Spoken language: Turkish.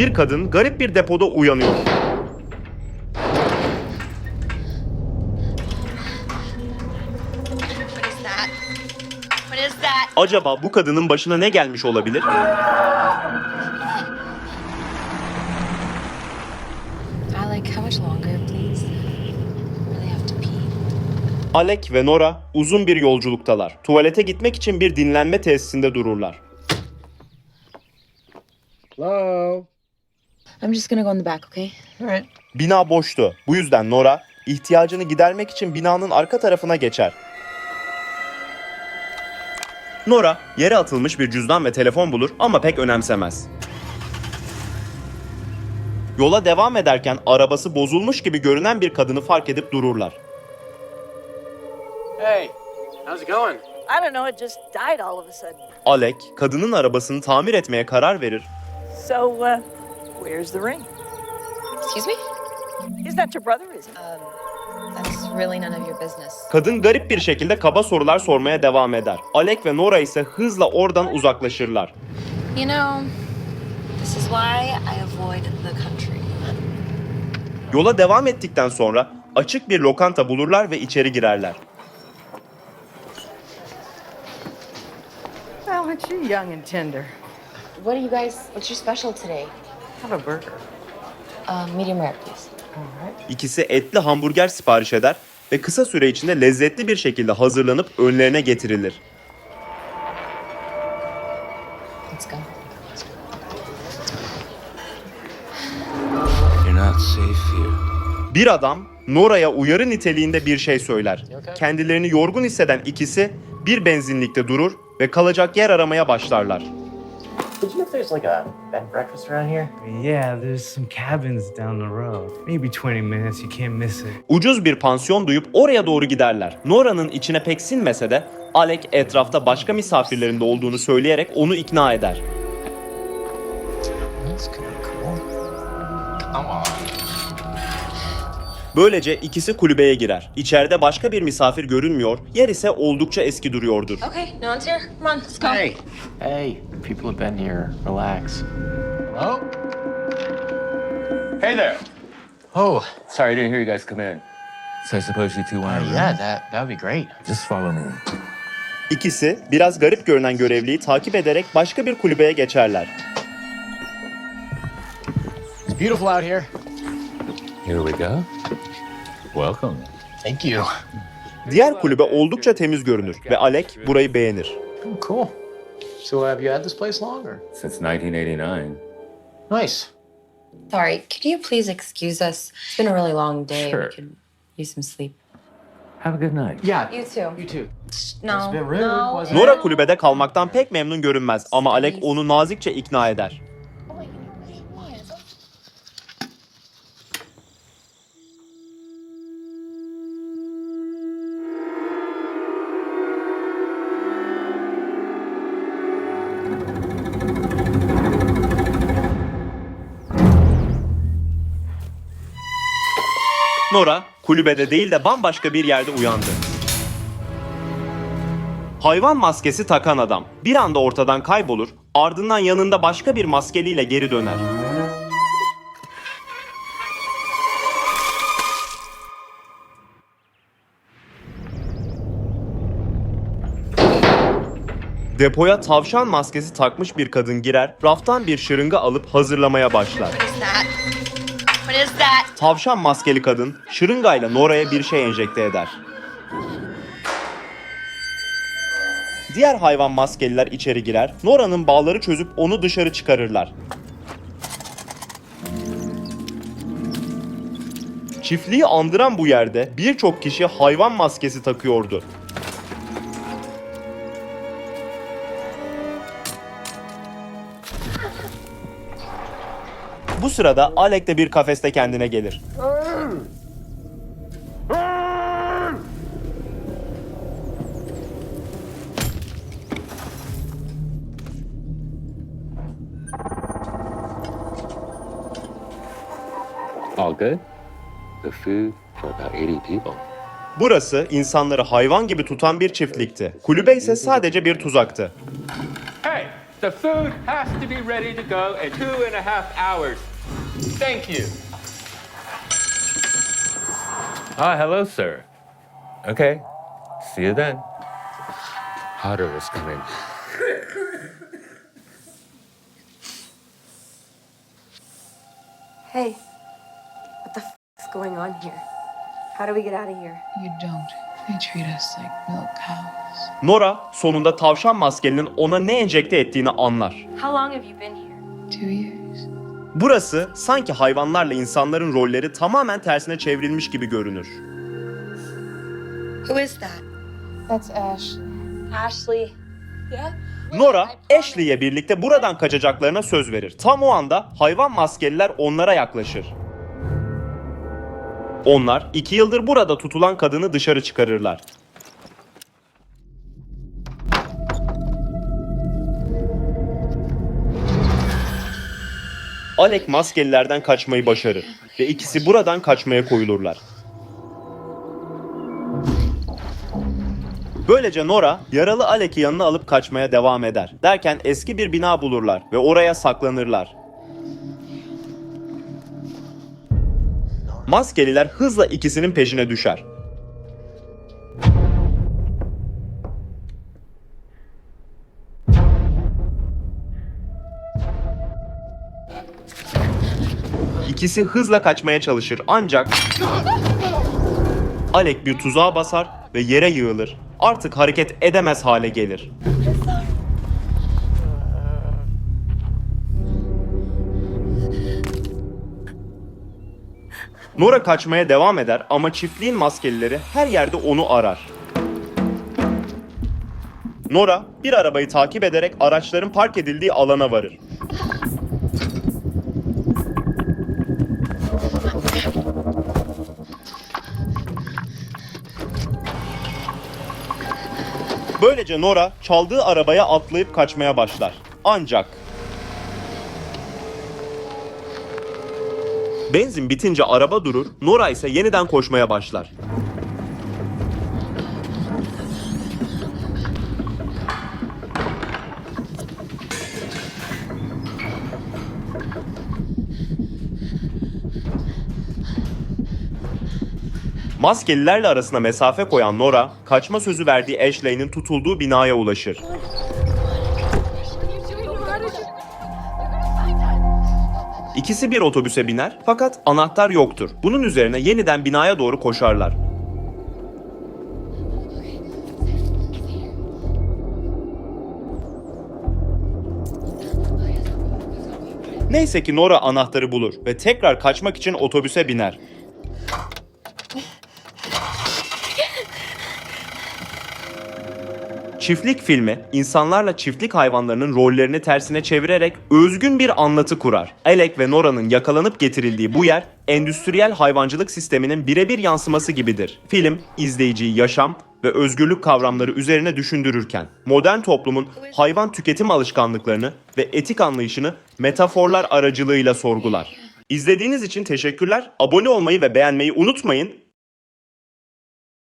Bir kadın garip bir depoda uyanıyor. What is that? What is that? Acaba bu kadının başına ne gelmiş olabilir? Alec ve Nora uzun bir yolculuktalar. Tuvalete gitmek için bir dinlenme tesisinde dururlar. Hello? I'm just gonna go in the back, okay? Alright. Bina boştu. Bu yüzden Nora ihtiyacını gidermek için binanın arka tarafına geçer. Nora yere atılmış bir cüzdan ve telefon bulur ama pek önemsemez. Yola devam ederken arabası bozulmuş gibi görünen bir kadını fark edip dururlar. Hey, how's it going? I don't know, it just died all of a sudden. Alec kadının arabasını tamir etmeye karar verir So, uh, where's the ring? Excuse me? He's not your brother, is he? Um, that's really none of your business. Kadın garip bir şekilde kaba sorular sormaya devam eder. Alec ve Nora ise hızla oradan uzaklaşırlar. You know, this is why I avoid the country. Yola devam ettikten sonra açık bir lokanta bulurlar ve içeri girerler. Well, aren't you young and tender? What are you guys, what's your special today? Have a burger. Um, medium rare, please. İkisi etli hamburger sipariş eder ve kısa süre içinde lezzetli bir şekilde hazırlanıp önlerine getirilir. Let's go. You're not safe here. Bir adam Nora'ya uyarı niteliğinde bir şey söyler. Kendilerini yorgun hisseden ikisi bir benzinlikte durur ve kalacak yer aramaya başlarlar. Did you know if there's like a bed and breakfast around here? Yeah, there's some cabins down the road. Maybe 20 minutes, you can't miss it. Ucuz bir pansiyon duyup oraya doğru giderler. Nora'nın içine pek sinmese de Alec etrafta başka misafirlerinde olduğunu söyleyerek onu ikna eder. That's cool. Come on. Böylece ikisi kulübeye girer. İçeride başka bir misafir görünmüyor, yer ise oldukça eski duruyordur. Okay, no one's here. Come on, let's go. Hey, hey, people have been here. Relax. Hello? Hey there. Oh, Sorry, I didn't hear you guys come in. So I suppose you two want to yeah, that that would be great. Just follow me. İkisi biraz garip görünen görevliyi takip ederek başka bir kulübeye geçerler. It's beautiful out here. Here we go. Welcome. Thank you. Diğer kulübe oldukça temiz görünür ve Alec burayı beğenir. Oh, cool. So have you had this place longer? Since 1989. Nice. Sorry, could you please excuse us? It's been a really long day. Sure. We could use some sleep. Have a good night. Yeah. You too. You too. No, It's been rude, no. Nora kulübede kalmaktan pek memnun görünmez ama Alec onu nazikçe ikna eder. Nora kulübede değil de bambaşka bir yerde uyandı. Hayvan maskesi takan adam bir anda ortadan kaybolur, ardından yanında başka bir maskeliyle geri döner. Depoya tavşan maskesi takmış bir kadın girer, raftan bir şırınga alıp hazırlamaya başlar. Tavşan maskeli kadın şırıngayla Nora'ya bir şey enjekte eder. Diğer hayvan maskeliler içeri girer, Nora'nın bağları çözüp onu dışarı çıkarırlar. Çiftliği andıran bu yerde birçok kişi hayvan maskesi takıyordu. Bu sırada Alec de bir kafeste kendine gelir. All good? The food for about 80 people. Burası insanları hayvan gibi tutan bir çiftlikti. Kulübe ise sadece bir tuzaktı. Hey, The food has to be ready to go in two and a half hours. Thank you. Ah, hello, sir. Okay. See you then. Hotter is coming. Hey, what the f is going on here? How do we get out of here? You don't. They treat us like milk cows. Nora sonunda tavşan maskelinin ona ne enjekte ettiğini anlar. How long have you been here? Two years. Burası sanki hayvanlarla insanların rolleri tamamen tersine çevrilmiş gibi görünür. Who is that? That's Ash. Ashley. Nora, Ashley'e birlikte buradan kaçacaklarına söz verir. Tam o anda hayvan maskeliler onlara yaklaşır. Onlar iki yıldır burada tutulan kadını dışarı çıkarırlar. Alec maskelilerden kaçmayı başarır ve ikisi buradan kaçmaya koyulurlar. Böylece Nora yaralı Alec'i yanına alıp kaçmaya devam eder. Derken eski bir bina bulurlar ve oraya saklanırlar. Maskeliler hızla ikisinin peşine düşer. İkisi hızla kaçmaya çalışır ancak Alec bir tuzağa basar ve yere yığılır. Artık hareket edemez hale gelir. Nora kaçmaya devam eder ama çiftliğin maskelileri her yerde onu arar. Nora bir arabayı takip ederek araçların park edildiği alana varır. Böylece Nora çaldığı arabaya atlayıp kaçmaya başlar. Ancak Benzin bitince araba durur, Nora ise yeniden koşmaya başlar. Maskelilerle arasına mesafe koyan Nora, kaçma sözü verdiği Ashley'nin tutulduğu binaya ulaşır. İkisi bir otobüse biner fakat anahtar yoktur. Bunun üzerine yeniden binaya doğru koşarlar. Neyse ki Nora anahtarı bulur ve tekrar kaçmak için otobüse biner. Çiftlik filmi, insanlarla çiftlik hayvanlarının rollerini tersine çevirerek özgün bir anlatı kurar. Alec ve Nora'nın yakalanıp getirildiği bu yer, endüstriyel hayvancılık sisteminin birebir yansıması gibidir. Film, izleyiciyi yaşam ve özgürlük kavramları üzerine düşündürürken, modern toplumun hayvan tüketim alışkanlıklarını ve etik anlayışını metaforlar aracılığıyla sorgular. İzlediğiniz için teşekkürler. Abone olmayı ve beğenmeyi unutmayın.